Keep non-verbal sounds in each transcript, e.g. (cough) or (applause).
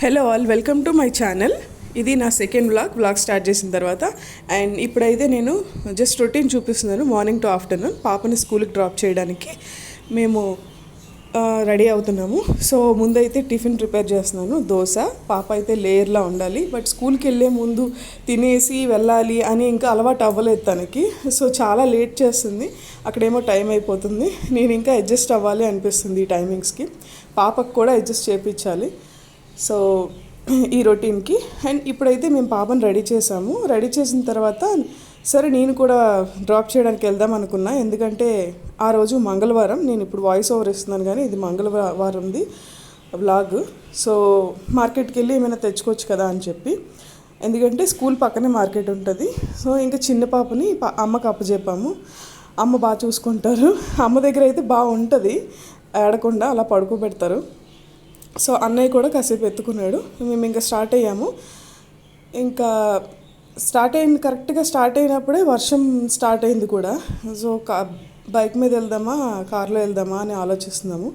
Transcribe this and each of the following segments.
Hello all welcome to my channel ఇది నా second blog blog start చేసిన తర్వాత. అండ్ ఇప్పుడైతే నేను జస్ట్ రొటీన్ చూపిస్తున్నాను. మార్నింగ్ టు ఆఫ్టర్నూన్ పాపని స్కూల్కి డ్రాప్ చేయడానికి మేము రెడీ అవుతున్నాము. సో ముందైతే టిఫిన్ ప్రిపేర్ చేస్తున్నాను. దోశ. పాప అయితే లేయర్లా ఉండాలి. బట్ స్కూల్కి వెళ్ళే ముందు తినేసి వెళ్ళాలి అని ఇంకా అలవాటు అవ్వలేదు తనకి. సో చాలా లేట్ చేస్తుంది. అక్కడేమో టైం అయిపోతుంది. నేను ఇంకా అడ్జస్ట్ అవ్వాలి అనిపిస్తుంది ఈ టైమింగ్స్కి పాపకు కూడా అడ్జస్ట్ చేయించాలి సో ఈ రొటీన్కి. అండ్ ఇప్పుడైతే మేము పాపను రెడీ చేసాము. రెడీ చేసిన తర్వాత సరే నేను కూడా డ్రాప్ చేయడానికి వెళ్దాం అనుకున్నా. ఎందుకంటే ఆ రోజు మంగళవారం నేను ఇప్పుడు వాయిస్ ఓవర్ ఇస్తున్నాను కానీ ఇది మంగళవారంది వ్లాగ్. సో మార్కెట్కి వెళ్ళి ఏమైనా తెచ్చుకోవచ్చు కదా అని చెప్పి. ఎందుకంటే స్కూల్ పక్కనే మార్కెట్ ఉంటుంది. సో ఇంకా చిన్న పాపని అమ్మకి అప్పచెప్పాము అమ్మ బాగా చూసుకుంటారు. అమ్మ దగ్గర అయితే బాగుంటుంది ఏడకుండా అలా పడుకోబెడతారు. సో అన్నయ్య కూడా కాసేపు ఎత్తుకున్నాడు. మేము ఇంకా స్టార్ట్ అయ్యాము. ఇంకా స్టార్ట్ అయింది కరెక్ట్గా స్టార్ట్ అయినప్పుడే వర్షం స్టార్ట్ అయింది కూడా. సో కా బైక్ మీద వెళ్దామా కార్లో వెళ్దామా అని ఆలోచిస్తున్నాము.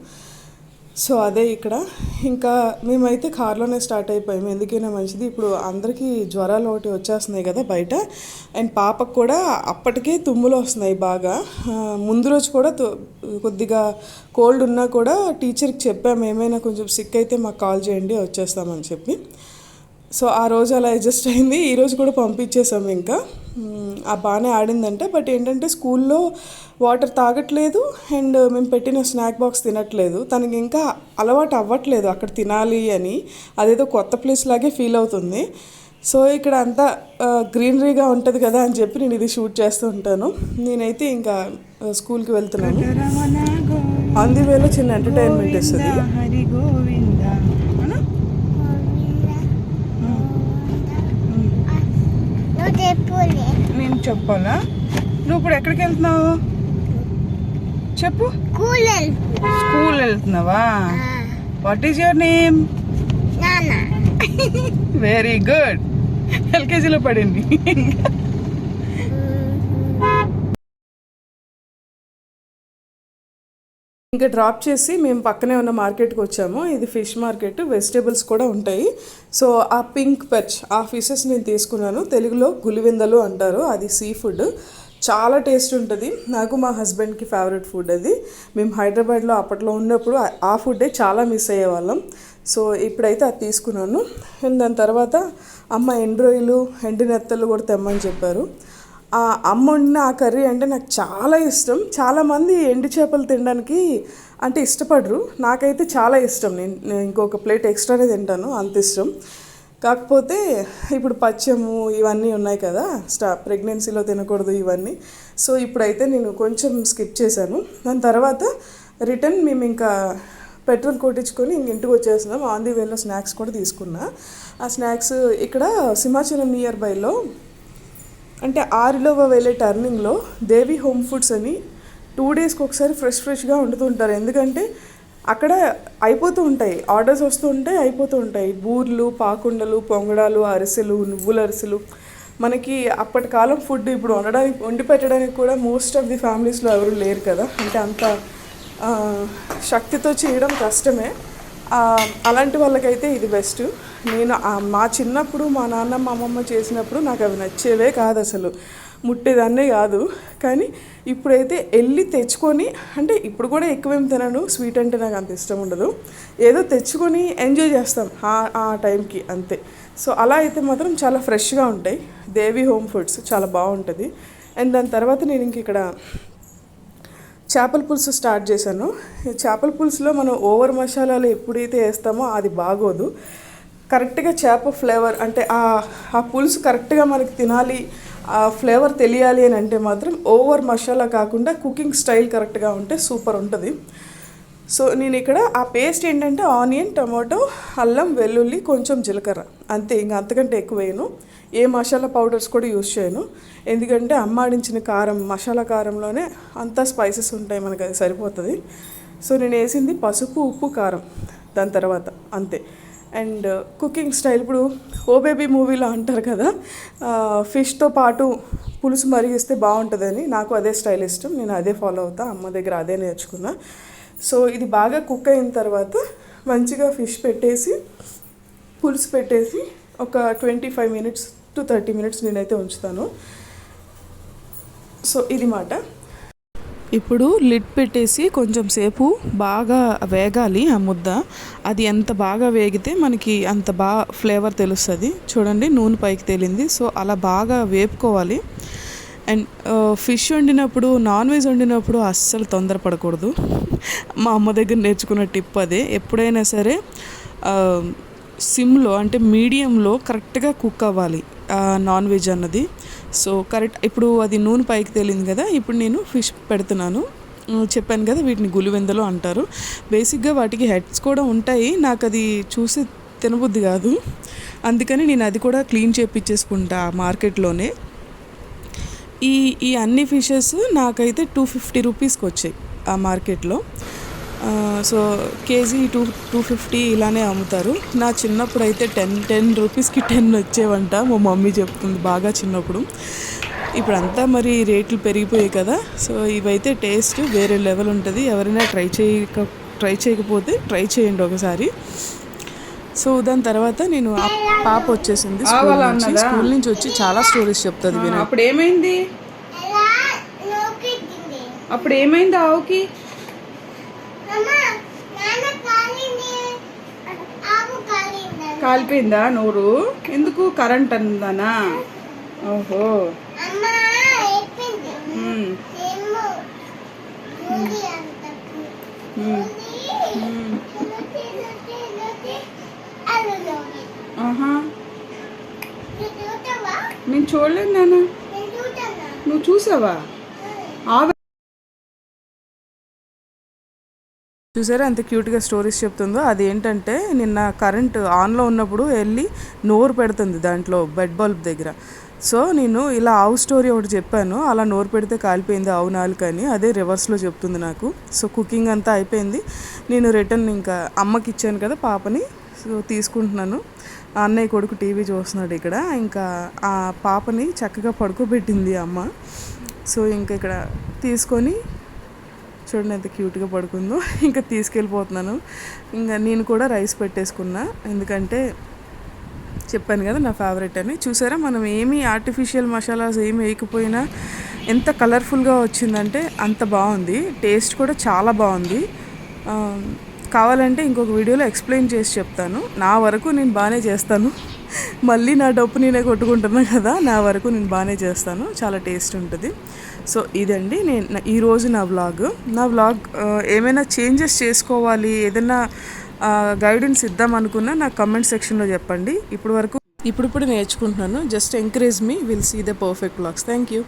సో అదే ఇక్కడ. ఇంకా మేమైతే కార్లోనే స్టార్ట్ అయిపోయాము. ఎందుకైనా మంచిది. ఇప్పుడు అందరికీ జ్వరాలు ఒకటి వచ్చేస్తున్నాయి కదా బయట. అండ్ పాపకు కూడా అప్పటికే తుమ్ములు వస్తున్నాయి బాగా. ముందు రోజు కూడా కొద్దిగా కోల్డ్ ఉన్నా కూడా టీచర్కి చెప్పాము ఏమైనా కొంచెం సిక్ అయితే మాకు కాల్ చేయండి వచ్చేస్తామని చెప్పి. సో ఆ రోజు అలా అడ్జస్ట్ అయింది. ఈరోజు కూడా పంపించేసాము ఇంకా. బాగానే ఆడిందంటే. బట్ ఏంటంటే స్కూల్లో వాటర్ తాగట్లేదు అండ్ మేము పెట్టిన స్నాక్ బాక్స్ తినట్లేదు. తనకి ఇంకా అలవాటు అవ్వట్లేదు అక్కడ తినాలి అని. అదేదో కొత్త ప్లేస్ లాగే ఫీల్ అవుతుంది. సో ఇక్కడ అంతా గ్రీనరీగా ఉంటుంది కదా అని చెప్పి నేను ఇది షూట్ చేస్తూ ఉంటాను. నేనైతే ఇంకా ఆ, స్కూల్కి వెళ్తున్నాను. రమణ ఆన్ ది వేలో చిన్న ఎంటర్టైన్మెంట్ ఇస్తుంది నేను చెప్పాలా? నువ్వు ఇప్పుడు ఎక్కడికి వెళ్తున్నావు? చెప్పు. స్కూల్ వెళ్తున్నావా? What is your name very good ఎల్కేజీలో పడింది. ఇంకా డ్రాప్ చేసి మేము పక్కనే ఉన్న మార్కెట్కి వచ్చాము. ఇది ఫిష్ మార్కెట్ వెజిటేబుల్స్ కూడా ఉంటాయి. సో ఆ పింక్ పెచ్ ఆ ఫిషెస్ నేను తీసుకున్నాను. తెలుగులో గులివిందలు అంటారు. అది సీ ఫుడ్ చాలా టేస్ట్ ఉంటుంది. నాకు మా హస్బెండ్కి ఫేవరెట్ ఫుడ్ అది. మేము హైదరాబాద్లో అప్పట్లో ఉన్నప్పుడు ఆ- ఫుడ్డే చాలా మిస్ అయ్యేవాళ్ళం. సో ఇప్పుడైతే అది తీసుకున్నాను. అండ్ దాని తర్వాత అమ్మ ఎండ్రోయిలు ఎండినెత్తలు కూడా తెమ్మని చెప్పారు. ఆ అమ్మ వండిన ఆ కర్రీ అంటే నాకు చాలా ఇష్టం. చాలామంది ఎండు చేపలు తినడానికి అంటే ఇష్టపడరు. నాకైతే చాలా ఇష్టం. నేను ఇంకొక ప్లేట్ ఎక్స్ట్రానే తింటాను. అంత ఇష్టం. కాకపోతే ఇప్పుడు పచ్చము ఇవన్నీ ఉన్నాయి కదా. స్టా ప్రెగ్నెన్సీలో తినకూడదు ఇవన్నీ. సో ఇప్పుడైతే నేను కొంచెం స్కిప్ చేశాను. దాని తర్వాత రిటర్న్ మేము ఇంకా పెట్రోల్ కొట్టించుకొని ఇంక ఇంటికి వచ్చేస్తున్నాం. ఆన్ ది వేలో స్నాక్స్ కూడా తీసుకున్నా. ఆ స్నాక్స్ ఇక్కడ సింహాచలం నియర్ బైలో అంటే ఆరులో వెళ్ళే టర్నింగ్లో దేవి హోమ్ ఫుడ్స్ అని టూ డేస్కి ఒకసారి ఫ్రెష్ ఫ్రెష్గా వండుతూ ఉంటారు. ఎందుకంటే అక్కడ అయిపోతూ ఉంటాయి. ఆర్డర్స్ వస్తూ ఉంటాయి అయిపోతూ ఉంటాయి. బూర్లు పాకుండలు పొంగడాలు అరిసెలు నువ్వుల అరిసెలు. మనకి అప్పటి కాలం ఫుడ్ ఇప్పుడు వండడానికి వండి పెట్టడానికి కూడా మోస్ట్ ఆఫ్ ది ఫ్యామిలీస్లో ఎవరు లేరు కదా. అంటే అంత శక్తితో చేయడం కష్టమే. అలాంటి వాళ్ళకైతే ఇది బెస్ట్ నేను మా చిన్నప్పుడు మా నాన్న మా అమ్మమ్మ చేసినప్పుడు నాకు అవి నచ్చేవే కాదు అసలు. ముట్టేదాన్నే కాదు. కానీ ఇప్పుడైతే వెళ్ళి తెచ్చుకొని అంటే ఇప్పుడు కూడా ఎక్కువేం తినను స్వీట్ అంటే నాకు అంత ఇష్టం ఉండదు. ఏదో తెచ్చుకొని ఎంజాయ్ చేస్తాం ఆ ఆ టైంకి అంతే. సో అలా అయితే మాత్రం చాలా ఫ్రెష్గా ఉంటాయి. దేవి హోమ్ ఫుడ్స్ చాలా బాగుంటుంది. అండ్ దాని తర్వాత నేను ఇంక ఇక్కడ చేపల పులుసు స్టార్ట్ చేశాను. ఈ చేపల పులుసులో మనం ఓవర్ మసాలాలు ఎప్పుడైతే వేస్తామో అది బాగోదు. కరెక్ట్గా చేప ఫ్లేవర్ అంటే ఆ ఆ పులుసు కరెక్ట్గా మనకి తినాలి ఆ ఫ్లేవర్ తెలియాలి అని అంటే మాత్రం ఓవర్ మసాలా కాకుండా కుకింగ్ స్టైల్ కరెక్ట్గా ఉంటే సూపర్ ఉంటుంది. సో నేను ఇక్కడ ఆ పేస్ట్ ఏంటంటే ఆనియన్ టమాటో అల్లం వెల్లుల్లి కొంచెం జీలకర్ర. అంతే ఇంకా అంతకంటే ఎక్కువ వేయను ఏ మసాలా పౌడర్స్ కూడా యూస్ చేయను. ఎందుకంటే అమ్మాడించిన కారం మసాలా కారంలోనే అంతా స్పైసెస్ ఉంటాయి మనకి అది సరిపోతుంది. సో నేను వేసింది పసుపు ఉప్పు కారం దాని తర్వాత అంతే. అండ్ కుకింగ్ స్టైల్ ఇప్పుడు ఓ బేబీ మూవీలో అంటారు కదా ఫిష్తో పాటు పులుసు మరిగిస్తే బాగుంటుందని నాకు అదే స్టైల్ ఇష్టం. నేను అదే ఫాలో అవుతా అమ్మ దగ్గర అదే నేర్చుకున్నా. సో ఇది బాగా కుక్ అయిన తర్వాత మంచిగా ఫిష్ పెట్టేసి పులుసు పెట్టేసి ఒక twenty five minutes to thirty minutes నేనైతే ఉంచుతాను. సో ఇది మాట. ఇప్పుడు లిడ్ పెట్టేసి కొంచెం సేపు బాగా వేగాలి ఆ ముద్ద. అది ఎంత బాగా వేగితే మనకి అంత బాగా ఫ్లేవర్ తెలుస్తుంది. చూడండి నూనె పైకి తేలింది. సో అలా బాగా వేపుకోవాలి. అండ్ ఫిష్ వండినప్పుడు నాన్ వెజ్ వండినప్పుడు అస్సలు తొందరపడకూడదు. మా అమ్మ దగ్గర నేర్చుకున్న టిప్ అదే. ఎప్పుడైనా సరే సిమ్లో అంటే మీడియంలో కరెక్ట్గా కుక్ అవ్వాలి నాన్ వెజ్ అన్నది. సో కరెక్ట్ ఇప్పుడు అది నూనె పైకి తేలింది కదా ఇప్పుడు నేను ఫిష్ పెడుతున్నాను. చెప్పాను కదా వీటిని గులివెందలు అంటారు. బేసిక్గా వాటికి హెడ్స్ కూడా ఉంటాయి నాకు అది చూసి తినబుద్ధి కాదు. అందుకని నేను అది కూడా క్లీన్ చేపించేసుకుంటా మార్కెట్లోనే. ఈ ఈ అన్ని ఫిషెస్ నాకైతే టూ ఫిఫ్టీ రూపీస్కి వచ్చాయి ఆ మార్కెట్లో. So kg two two fifty ఇలానే అమ్ముతారు. నా చిన్నప్పుడు అయితే టెన్ టెన్ రూపీస్కి టెన్ వచ్చేవంట మా మమ్మీ చెప్తుంది బాగా చిన్నప్పుడు. ఇప్పుడు అంతా మరి రేట్లు పెరిగిపోయాయి కదా సో ఇవైతే టేస్ట్ వేరే లెవెల్ ఉంటుంది. ఎవరైనా ట్రై చేయక ట్రై చేయకపోతే ట్రై చేయండి ఒకసారి. సో దాని తర్వాత నేను ఆ పాప వచ్చేసింది స్కూల్ నుంచి? స్కూల్ నుంచి వచ్చి చాలా స్టోరీస్ చెప్తుంది విన అప్పుడు ఏమైంది? అప్పుడు ఏమైంది ఆవుకి? కాలిపోయిందా నోరు? ఎందుకు? కరెంట్ అందానా ఓహో ఉమ్, ఏమో నూనె అంతకు ఉమ్, నూనె ఉమ్. నూనె నూనె నూనె అల్లు నూనె ఆహా నువ్వు చూస్తావా నేను చూడలేదు నాన్న. నువ్వు చూసావా? చూసారా ఎంత క్యూట్గా స్టోరీస్ చెప్తుందో? అది ఏంటంటే నిన్న కరెంట్ ఆన్లో ఉన్నప్పుడు వెళ్ళి నోరు పెడుతుంది దాంట్లో బెడ్ బల్బ్ దగ్గర. సో నేను ఇలా ఆవు స్టోరీ ఒకటి చెప్పాను. అలా నోరు పెడితే కాలిపోయింది ఆవు నాలుక అని. అదే రివర్స్లో చెప్తుంది నాకు. సో కుకింగ్ అంతా అయిపోయింది. నేను రిటర్న్ ఇంకా అమ్మకి ఇచ్చాను కదా పాపని. సో తీసుకుంటున్నాను. అన్నయ్య కొడుకు టీవీ చూస్తున్నాడు ఇక్కడ. ఇంకా ఆ పాపని చక్కగా పడుకోబెట్టింది అమ్మ. సో ఇంకా ఇక్కడ తీసుకొని చూడండి ఎంత క్యూట్గా పడుకుందో. (laughs) ఇంకా తీసుకెళ్ళిపోతున్నాను. ఇంకా నేను కూడా రైస్ పెట్టేసుకున్నా. ఎందుకంటే చెప్పాను కదా నా ఫేవరెట్ అని. చూసారా మనం ఏమీ ఆర్టిఫిషియల్ మసాలాస్ ఏమి వేయకపోయినా ఎంత కలర్ఫుల్గా వచ్చిందంటే అంత బాగుంది. టేస్ట్ కూడా చాలా బాగుంది. కావాలంటే ఇంకొక వీడియోలో ఎక్స్ప్లెయిన్ చేసి చెప్తాను. నా వరకు నేను బాగానే చేస్తాను. మళ్ళీ నా డప్పు నేనే కొట్టుకుంటున్నా కదా నా వరకు నేను బాగానే చేస్తాను. చాలా టేస్ట్ ఉంటుంది. సో ఇదండి నేను ఈరోజు నా వ్లాగ్. నా వ్లాగ్ ఏమైనా చేంజెస్ చేసుకోవాలి ఏదైనా గైడెన్స్ ఇద్దాం అనుకున్నా నాకు కమెంట్ సెక్షన్లో చెప్పండి. ఇప్పుడు వరకు ఇప్పుడిప్పుడు నేర్చుకుంటున్నాను. Just encourage me will see the perfect vlogs thank you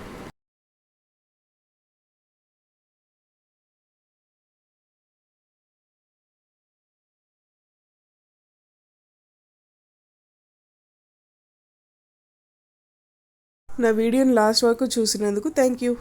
నా వీడియోని లాస్ట్ వరకు చూసినందుకు థ్యాంక్ యూ.